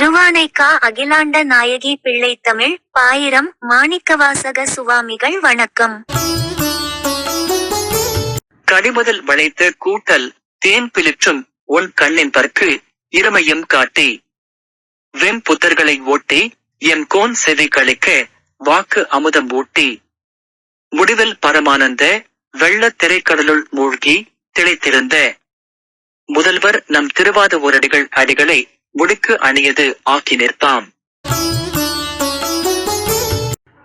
திருவானைக்கா அகிலாண்ட நாயகி பிள்ளை தமிழ் பாயிரம் மாணிக்கவாசக சுவாமிகள் வணக்கம். கடிமுதல் வளைத்த கூட்டல் தேன் பிளிற்றும் உன் கண்ணின் பற்கு இருமையும் காட்டி. வெண் புத்தர்களை ஓட்டி என் கோன் செவி கழிக்க வாக்கு அமுதம் ஊட்டி. முடிவில் பரமானந்த வெள்ள திரைக்கடலுள் மூழ்கி திளைத்திருந்த. முதல்வர் நம் திருவாத ஊரடிகள் அடிகளை முடிக்கு அணியது ஆக்கி நிற்பாம்.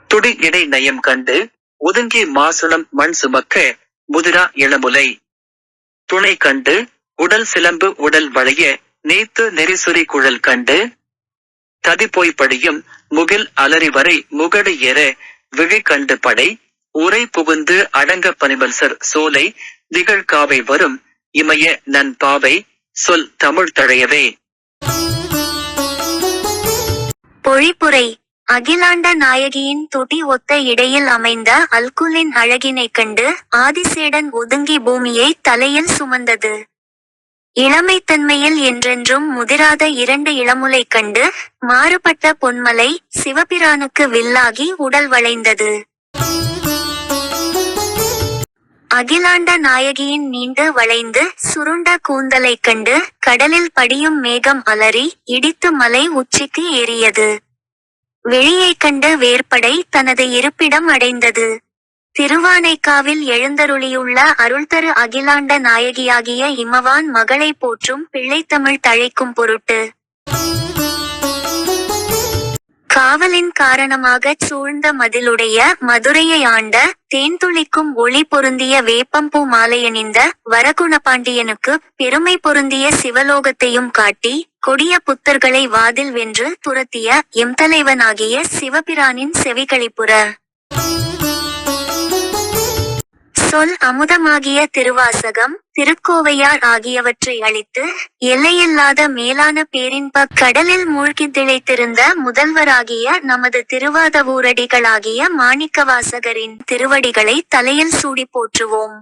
துடி இடை நயம் கண்டு ஒதுங்கி மாசுளம் மண் சுமக்க முதிரா இளமுலை. துணை கண்டு உடல் சிலம்பு உடல் வளைய நேத்து நெரிசுரி குழல் கண்டு ததிப்போய் படியும் முகில் அலறி வரை முகடு ஏற விழி கண்டு படை உரை புகுந்து அடங்க பனிமல்சர் சோலை திகழ்காவை வரும் இமய நன் பாவை சொல் தமிழ் தழையவே. பொழிப்புரை. அகிலாண்ட நாயகியின் துடி ஒத்த இடையில் அமைந்த அல்குலின் அழகினைக் கண்டு ஆதிசேடன் ஒதுங்கி பூமியை தலையில் சுமந்தது. இளமைத்தன்மையில் என்றென்றும் முதிராத இரண்டு இளமுலைக் கண்டு மாறுபட்ட பொன்மலை சிவபிரானுக்கு வில்லாகி உடல் வளைந்தது. அகிலாண்ட நாயகியின் நீண்டு வளைந்து சுருண்ட கூந்தலைக் கண்டு கடலில் படியும் மேகம் அலறி இடித்து மலை உச்சிக்கு ஏறியது. வெளியைக் கண்டு வேற்படை தனது இருப்பிடம் அடைந்தது. திருவானைக்காவில் எழுந்தருளியுள்ள அருள்தரு அகிலாண்ட நாயகியாகிய இமவான் மகளை போற்றும் பிள்ளைத்தமிழ் தழைக்கும் பொருட்டு காவலின் காரணமாகச் சூழ்ந்த மதிலுடைய மதுரையை ஆண்ட தேன்துளிக்கும் ஒளி பொருந்திய வேப்பம்பூ மாலையணிந்த வரகுணபாண்டியனுக்கு பெருமை பொருந்திய சிவலோகத்தையும் காட்டி கொடிய புத்தர்களை வாதில் வென்று துரத்திய எம் தலைவனாகிய சிவபிரானின் செவிகளிப்புற. சொல் அமுதமாகிய திருவாசகம் திருக்கோவையார் ஆகியவற்றை அளித்து எல்லையில்லாத மேலான பேரின்ப கடலில் மூழ்கி திளைத்திருந்த முதல்வராகிய நமது திருவாதவூரடிகளாகிய மாணிக்கவாசகரின் திருவடிகளை தலையில் சூடி போற்றுவோம்.